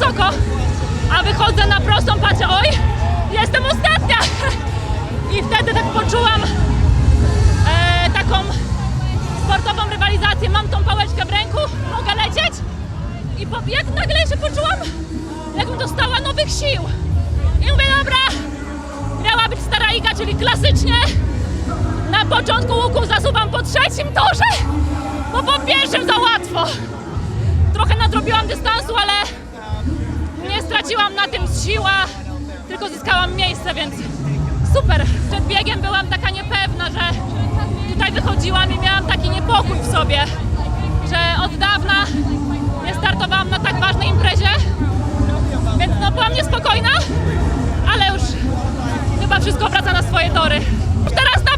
wysoko, a wychodzę na prostą, patrzę, oj, jestem ostatnia! I wtedy tak poczułam e, taką sportową rywalizację. Mam tą pałeczkę w ręku, mogę lecieć i po, jak nagle się poczułam, jakbym dostała nowych sił. I mówię, dobra, miała być stara Iga, czyli klasycznie. Na początku łuku zasuwam po trzecim torze, bo po pierwszym za łatwo. Trochę nadrobiłam dystansu, ale straciłam na tym siła, tylko zyskałam miejsce, więc super. Przed biegiem byłam taka niepewna, że tutaj wychodziłam i miałam taki niepokój w sobie, że od dawna nie startowałam na tak ważnej imprezie, więc no byłam niespokojna, ale już chyba wszystko wraca na swoje tory. Teraz